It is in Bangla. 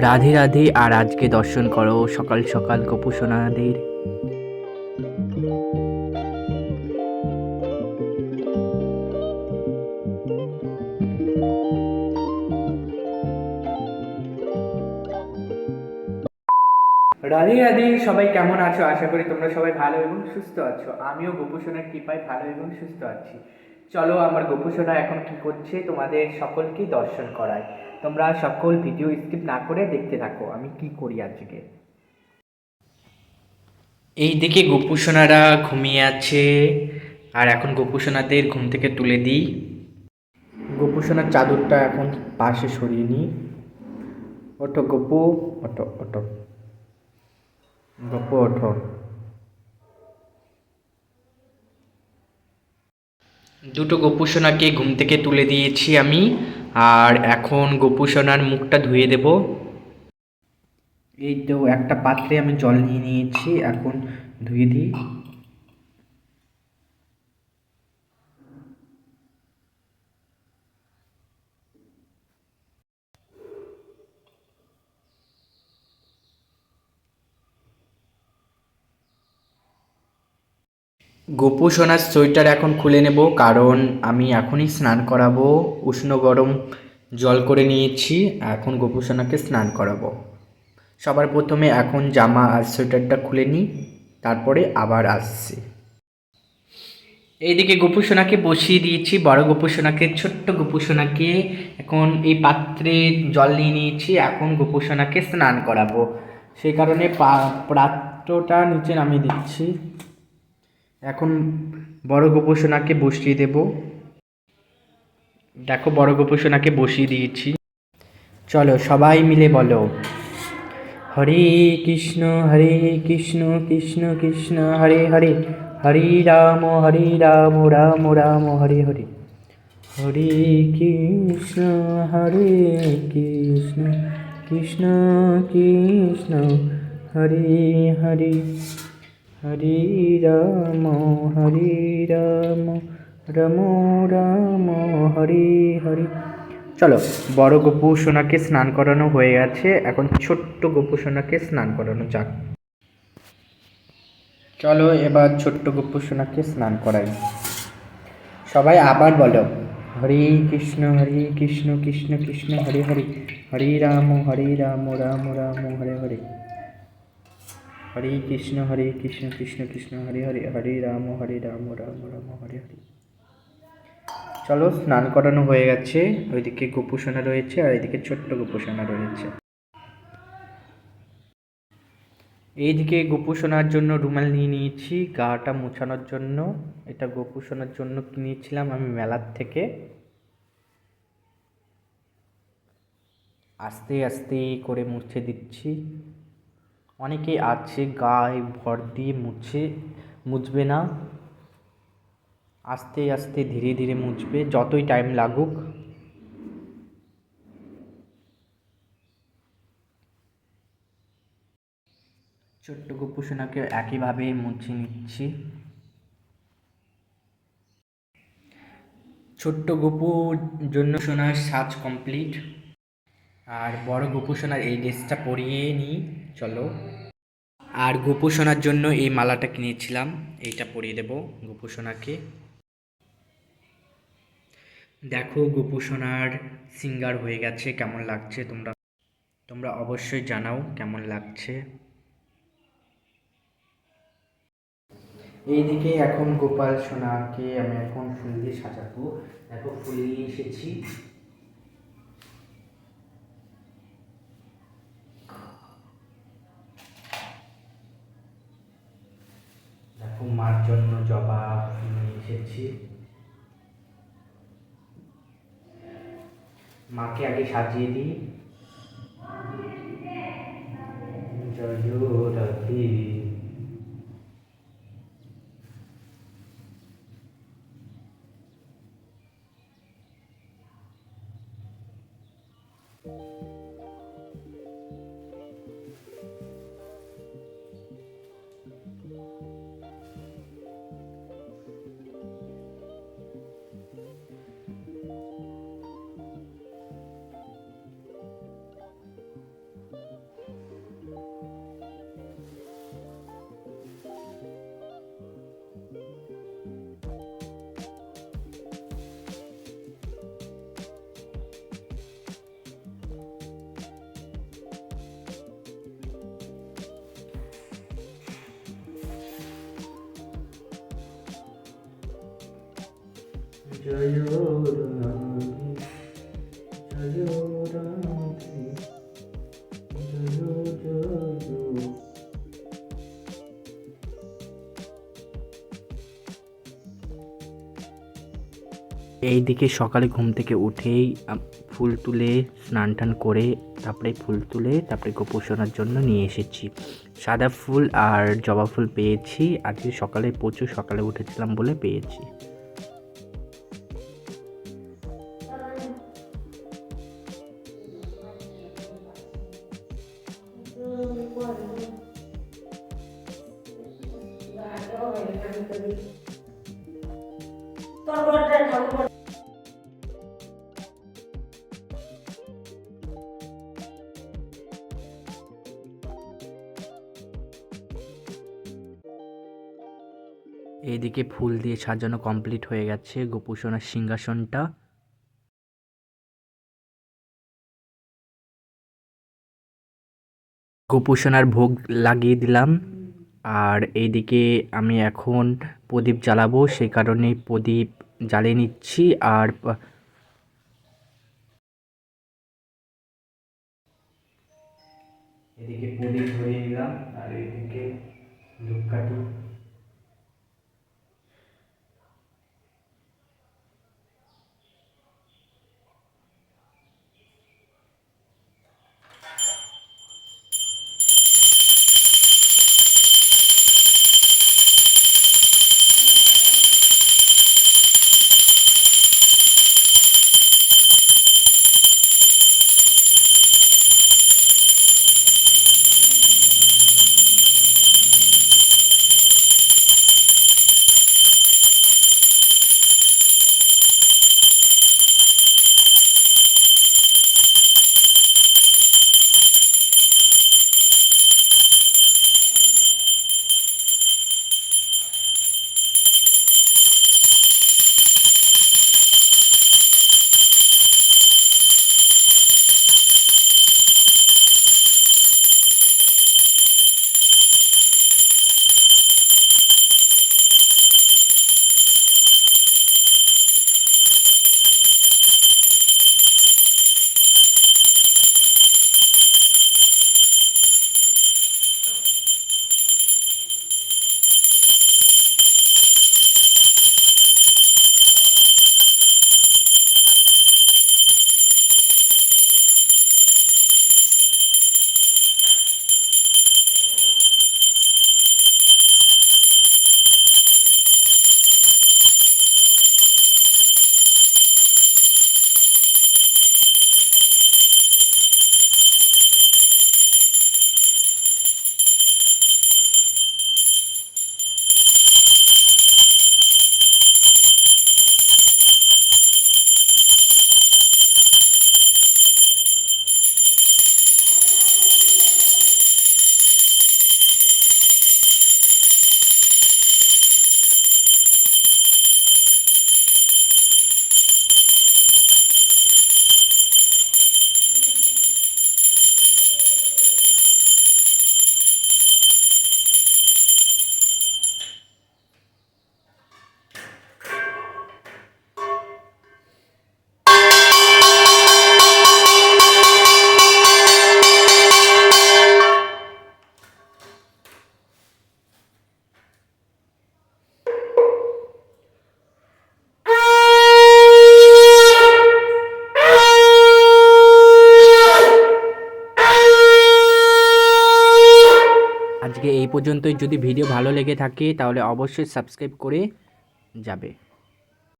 রাধে রাধে আর আজকে দর্শন করো সকাল সকাল গোপুসোনাদের। রাধে রাধে, সবাই কেমন আছো? আশা করি তোমরা সবাই ভালো এবং সুস্থ আছো। আমিও গোপুসোনার কৃপায় ভালো এবং সুস্থ আছি। চলো আমার গোপুসোনা এখন কি করছে? তোমাদের সকলকেই দর্শন করায়। তোমরা সকল ভিডিও স্কিপ না করে দেখতে থাকো। আমি কি করি আজকে? এই দিকে গোপুসোনারা ঘুমিয়ে আছে। আর এখন গোপুসোনাদের ঘুম থেকে তুলে দিই। গোপুসোনার চাদরটা এখন পাশে সরিয়ে নিই। ওঠো গোপু ওঠো ওঠো। গপু ওঠো। দুটো গোপুসোনাকে ঘুম থেকে তুলে দিয়েছি আমি। আর এখন গোপুসোনার মুখটা ধুয়ে দেব। এই তো একটা পাত্রে আমি জল নিয়ে নিয়েছি, এখন ধুয়ে দিই। গোপু সোনার সোয়েটার এখন খুলে নেব, কারণ আমি এখনই স্নান করাবো, উষ্ণ গরম জল করে নিয়েছি, এখন গোপু সোনাকে স্নান করাবো। সবার প্রথমে এখন জামা আর সোয়েটারটা খুলে নিই তারপরে আবার আসছি। এইদিকে গোপু সোনাকে বসিয়ে দিয়েছি, বড় গোপু সোনাকে ছোট্ট গোপু সোনাকে এখন এই পাত্রে জল নিয়ে নিয়েছি, এখন গোপু সোনাকে স্নান করাবো। সেই কারণে পাত্রটা নিচে নামিয়ে দিচ্ছি। এখন বড় গোপোষণাকে বসিয়ে দেব। দেখো, বড় গোপোষণাকে বসিয়ে দিয়েছি। চলো, সবাই মিলে বলো। হরে কৃষ্ণ হরে কৃষ্ণ কৃষ্ণ কৃষ্ণ, হরে হরে। হরে রাম হরে রাম রাম রাম, হরে হরে। হরে কৃষ্ণ হরে কৃষ্ণ কৃষ্ণ কৃষ্ণ। হরে হরে। হরে রাম হরে রাম রাম রাম, হরে, হরি। চলো, বড় গোপু সোনাকে স্নান করানো হয়ে গেছে। এখন ছোট্ট গোপু সোনাকে স্নান করানো যাক। চলো, এবার ছোট্ট গোপু সোনাকে স্নান করাই। সবাই আবার বলো, হরে কৃষ্ণ হরে কৃষ্ণ কৃষ্ণ কৃষ্ণ, হরে হরে। হরে রাম হরে রাম রাম রাম, হরে হরে। হরে কৃষ্ণ হরে কৃষ্ণ কৃষ্ণ কৃষ্ণ, হরে হরে হরে রাম হরে রাম রাম রাম, হরে হরে। চলো স্নান করানো হয়ে গেছে, ওইদিকে গোপুসোনা রয়েছে আর এদিকে ছোট্ট গোপুসোনা রয়েছে। এইদিকে গোপুসোনার জন্য রুমাল নিয়ে নিয়েছি, গাটা মোছানোর জন্য। এটা গোপুসোনার জন্য কিনেছিলাম আমি মেলার থেকে। আস্তে আস্তে করে মুছে দিচ্ছি। অনেকে আছে, গায়ে ভর দিয়ে মুছে, মুছবে না। আস্তে আস্তে ধীরে ধীরে মুছবে, যতই টাইম লাগুক। ছোট্ট গোপুসোনাকে একইভাবে মুছে নিচ্ছি। ছোট্ট গপুর জন্য সোনার সাজ কমপ্লিট আর বড় গোপুসোনার এই ড্রেসটা পরিয়ে নিই চলো। আর গোপুসোনার জন্য এই মালাটা কিনেছিলাম, এইটা পরিয়ে দেব গোপুসোনাকে দেখো গোপুসোনার সিঙ্গার হয়ে গেছে, কেমন লাগছে তোমরা? তোমরা অবশ্যই জানাও কেমন লাগছে। এইদিকে এখন গোপাল সোনাকে আমি এখন ফুল দিয়ে সাজাবো। দেখো ফুল নিয়ে এসেছি দেখো মার জন্য জবা নিয়ে এসেছি। মাকে আগে সাজিয়ে দিই। জয় জয় জয় এইদিকে সকালে ঘুম থেকে উঠেই ফুল তুলে স্নান টান করে তারপরে ফুল তুলে তারপরে গোপোষণার জন্য নিয়ে এসেছি। সাদা ফুল আর জবা ফুল পেয়েছি। আজকে সকালে প্রচুর সকালে উঠেছিলাম বলে পেয়েছি। এইদিকে ফুল দিয়ে সাজানো কমপ্লিট হয়ে গেছে গোপোষণার সিংহাসনটা। গোপোষণার ভোগ লাগিয়ে দিলাম। আর এইদিকে আমি এখন প্রদীপ জ্বালাবো, সেই কারণে প্রদীপ জ্বালিয়ে নিচ্ছি আর এদিকে প্রদীপ ধরিয়ে নিলাম আর এদিকে ধূপকাঠি এই পর্যন্তই। যদি ভিডিও ভালো লেগে থাকে তাহলে অবশ্যই সাবস্ক্রাইব করে যাবে।